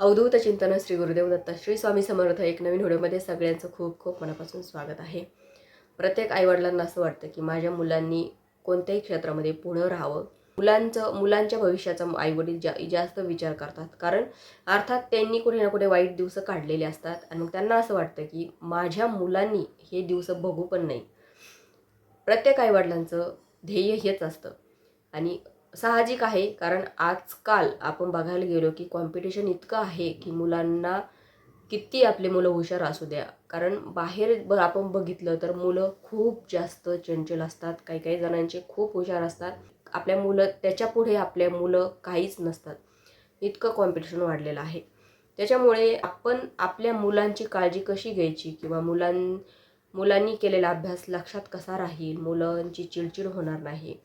अवधूत चिंतन श्री गुरुदेव दत्त श्री स्वामी समर्थ एक नवीन व्हिडिओमध्ये सगळ्यांचं खूप खूप मनापासून स्वागत आहे. प्रत्येक आईवडिलांना असं वाटतं की माझ्या मुलांनी कोणत्याही क्षेत्रामध्ये पुढं राहावं. मुलांचं मुलांच्या भविष्याचा आईवडील जा जास्त विचार करतात. कारण अर्थात त्यांनी कुठे ना कुठे वाईट दिवस काढलेले असतात. आणि मग त्यांना असं वाटतं की माझ्या मुलांनी हे दिवस बघू पण नाही. प्रत्येक आईवडिलांचं ध्येय हेच असतं. आणि साहजिक आहे कारण आजकाल आपण बघायला गेलो की कॉम्पिटिशन इतकं आहे की मुलांना किती आपले मुलं हुशार असू द्या. कारण बाहेर ब आपण बघितलं तर मुलं खूप जास्त चंचल असतात काही काही जणांचे खूप हुशार असतात. आपल्या मुलं त्याच्या पुढे आपल्या मुलं काहीच नसतात. इतकं कॉम्पिटिशन वाढलेलं आहे. त्याच्यामुळे आपण आपल्या मुलांची काळजी कशी घ्यायची किंवा मुलां मुलांनी केलेला अभ्यास लक्षात कसा राहील? मुलांची चिडचिड होणार नाही.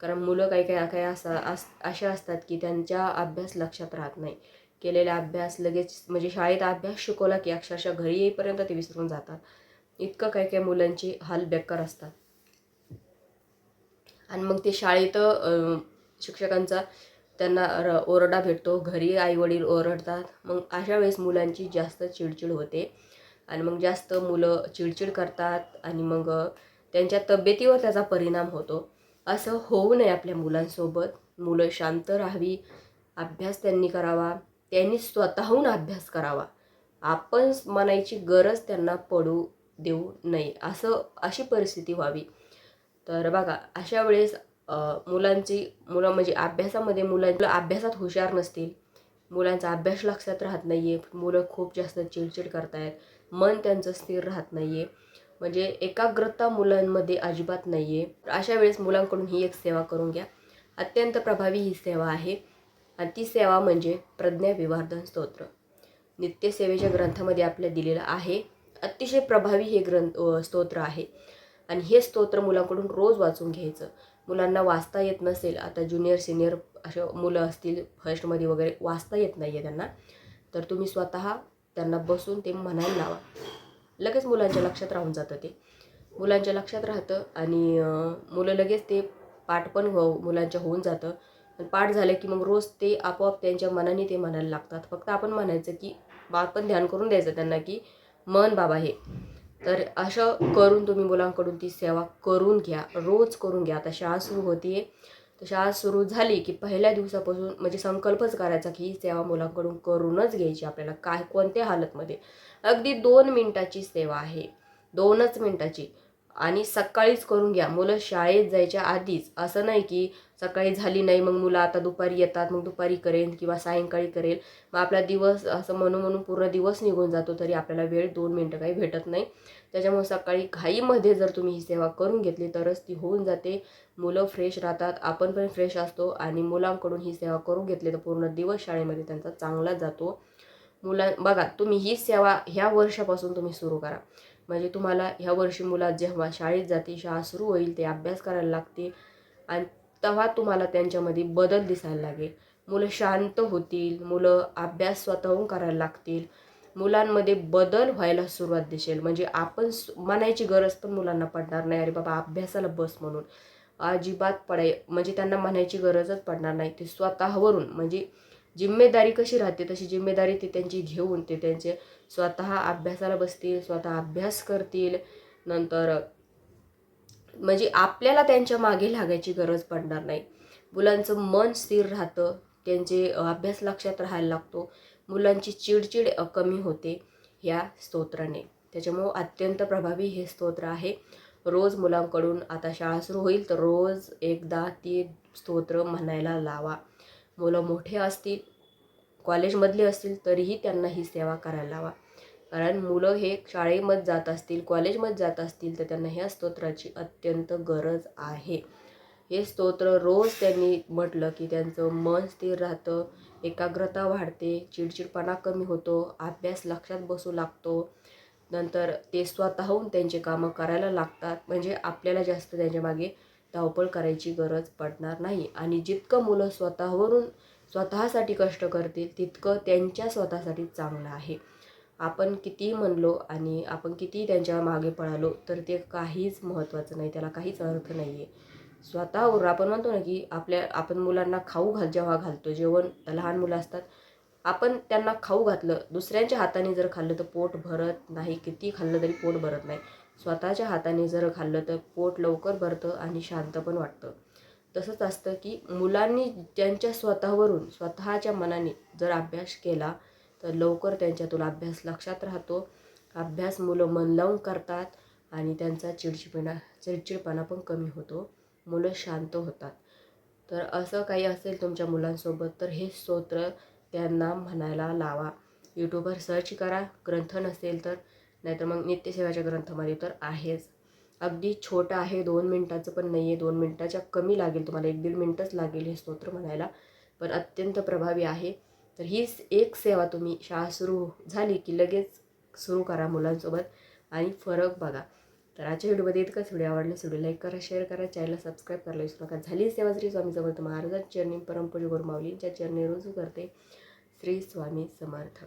कारण मुलं काही काही काही असा अस असे असतात की त्यांच्या अभ्यास लक्षात राहत नाही. केलेला अभ्यास लगेच म्हणजे शाळेत अभ्यास शिकवला की अक्षरशः घरी येईपर्यंत ते विसरून जातात. इतकं काही काही मुलांची हाल बेकार असतात. आणि मग ते शाळेत शिक्षकांचा त्यांना र ओरडा भेटतो. घरी आईवडील ओरडतात. मग अशा वेळेस मुलांची जास्त चिडचिड होते. आणि मग जास्त मुलं चिडचिड करतात. आणि मग त्यांच्या तब्येतीवर त्याचा परिणाम होतो. असं होऊ नये आपल्या मुलांसोबत. मुलं शांत राहावी अभ्यास त्यांनी करावा त्यांनी स्वतःहून अभ्यास करावा. आपण म्हणायची गरज त्यांना पडू देऊ नये असं अशी परिस्थिती व्हावी. तर बघा अशा वेळेस मुलांची मुलं म्हणजे अभ्यासामध्ये मुलांना अभ्यासात हुशार नसतील. मुलांचा अभ्यास लक्षात राहत नाही आहे मुलं खूप जास्त चिडचिड करतायत. मन त्यांचं स्थिर राहत नाही आहे म्हणजे एकाग्रता मुलांमध्ये अजिबात नाही आहे अशा वेळेस मुलांकडून ही एक सेवा करून घ्या. अत्यंत प्रभावी ही सेवा आहे. आणि ती सेवा म्हणजे प्रज्ञा विवर्धन स्तोत्र. नित्यसेवेच्या ग्रंथामध्ये आपल्या दिलेलं आहे. अतिशय प्रभावी हे ग्रंथ स्तोत्र आहे. आणि हे स्तोत्र मुलांकडून रोज वाचून घ्यायचं. मुलांना वाचता येत नसेल आता ज्युनियर सिनियर अशा मुलं असतील फर्स्टमध्ये वगैरे वाचता येत नाही आहे त्यांना तर तुम्ही स्वतः त्यांना बसून ते म्हणायला लावा. लगेच मुलांच्या लक्षात राहून जातं ते. मुलांच्या लक्षात राहतं आणि मुलं लगेच ते पाठ पण हो मुलांच्या होऊन जातं. आणि पाठ झालं की मग रोज ते आपोआप त्यांच्या मनाने ते म्हणायला लागतात. फक्त आपण म्हणायचं की बा पण ध्यान करून द्यायचं त्यांना की मन बाबा हे. तर असं करून तुम्ही मुलांकडून ती सेवा करून घ्या. रोज करून घ्या. आता शाळा सुरू होतीये. तशी आज सुरू झाली की पहिल्या दिवसापासून म्हणजे संकल्पच करायचा की ही सेवा मुलांकडून करूनच घ्यायची आपल्याला काय कोणत्या हालतमध्ये. अगदी दोन मिनिटाची सेवा आहे. दोनच मिनिटाची. आणि सकाळीच करून घ्या. मुलं शाळेत जायच्या आधीच. असं नाही की सकाळी झाली नाही मग मुलं आता दुपारी येतात मग दुपारी करेन किंवा सायंकाळी करेल. मग आपला दिवस असं म्हणून म्हणून पूर्ण दिवस निघून जातो तरी आपल्याला वेळ दोन मिनटं काही भेटत नाही. त्याच्यामुळे सकाळी घाईमध्ये जर तुम्ही ही सेवा करून घेतली तरच ती होऊन जाते. मुलं फ्रेश राहतात. आपण पण फ्रेश असतो आणि मुलांकडून ही सेवा करून घेतली तर पूर्ण दिवस शाळेमध्ये त्यांचा चांगला जातो. मुला बघा तुम्ही ही सेवा ह्या वर्षापासून तुम्ही सुरू करा. म्हणजे तुम्हाला ह्या वर्षी मुला जेव्हा शाळेत जाते शाळा सुरू होईल ते अभ्यास करायला लागते. आणि तेव्हा तुम्हाला त्यांच्यामध्ये बदल दिसायला लागेल. मुलं शांत होतील मुलं अभ्यास स्वतःहून करायला लागतील. मुलांमध्ये बदल व्हायला सुरुवात दिसेल. म्हणजे आपण म्हणायची गरज पण मुलांना पडणार नाही. अरे बाबा अभ्यासाला बस म्हणून. अजिबात पडाय म्हणजे त्यांना म्हणायची गरजच पडणार नाही. ते स्वतःवरून म्हणजे जिम्मेदारी कशी राहते तशी जिम्मेदारी ते त्यांची घेऊन ते त्यांचे स्वतः अभ्यासाला बसतील स्वतः अभ्यास करतील. नंतर म्हणजे आपल्याला त्यांच्या मागे लागायची गरज पडणार नाही. मुलांचं मन स्थिर राहतं त्यांचे अभ्यास लक्षात राहायला लागतो. मुलांची चिडचिड कमी होते ह्या स्तोत्राने. त्याच्यामुळं अत्यंत प्रभावी हे स्तोत्र आहे. रोज मुलांकडून आता शाळा सुरू होईल तर रोज एकदा ती स्तोत्र म्हणायला लावा. मुलं मोठे असतील कॉलेजमधले असतील तरीही त्यांना ही सेवा करायला लावा. कारण मुलं हे शाळेमध्ये जात असतील कॉलेजमध्ये जात असतील तर त्यांना ह्या स्तोत्राची अत्यंत गरज आहे. हे स्तोत्र रोज त्यांनी म्हटलं की त्यांचं मन स्थिर राहतं एकाग्रता वाढते चिडचिडपणा कमी होतो अभ्यास लक्षात बसू लागतो. नंतर ते स्वतःहून त्यांचे कामं करायला लागतात. म्हणजे आपल्याला जास्त त्यांच्या मागे धावपळ करायची गरज पडणार नाही. आणि जितकं मुलं स्वतःवरून स्वतःसाठी कष्ट करतील तितकं त्यांच्या स्वतःसाठी चांगलं आहे. आपण कितीही म्हणलो आणि आपण कितीही त्यांच्या मागे पळालो तर ते काहीच महत्त्वाचं नाही त्याला काहीच अर्थ नाही आहे स्वतःवर आपण म्हणतो ना की आपल्या आपण मुलांना खाऊ घाल जेव्हा घालतो जेवण लहान मुलं असतात आपण त्यांना खाऊ घातलं दुसऱ्यांच्या हाताने जर खाल्लं तर पोट भरत नाही किती खाल्लं तरी पोट भरत नाही. स्वतःच्या हाताने जर खाल्लं तर पोट लवकर भरतं आणि शांत पण वाटतं. तसंच असतं की मुलांनी त्यांच्या स्वतःवरून स्वतःच्या मनाने जर अभ्यास केला तर लवकर त्यांच्यातून अभ्यास लक्षात राहतो. अभ्यास मुलं मन लावून करतात आणि त्यांचा चिडचिडपणा चिडचिडपणा पण कमी होतो. मुलं शांत होतात. तर असं काही असेल तुमच्या मुलांसोबत तर हे स्तोत्र त्यांना म्हणायला लावा. यूट्यूबवर सर्च करा. ग्रंथ नसेल तर नाहीतर मग नित्यसेवाच्या ग्रंथामध्ये तर आहेच. अगदी छोटं आहे दोन मिनटाचं पण नाही आहे दोन मिनटाच्या कमी लागेल तुम्हाला एक दीड मिनटंच लागेल हे स्तोत्र म्हणायला. पण अत्यंत प्रभावी आहे. तर ही एक सेवा तुम्ही शाळा सुरू झाली की लगेच सुरू करा मुलांसोबत आणि फरक बघा. तर आजच्या व्हिडिओमध्ये इतकंच. व्हिडिओ आवडल्यास व्हिडिओ लाईक करा शेअर करा चॅनलला सबस्क्राईब करायला विसरू नका. झाली सेवा श्री स्वामी समर्थ महाराजांच्या चरणी परमपूज्य गुरुमाऊलींच्या चरणी रुजू करते श्री स्वामी समर्थ.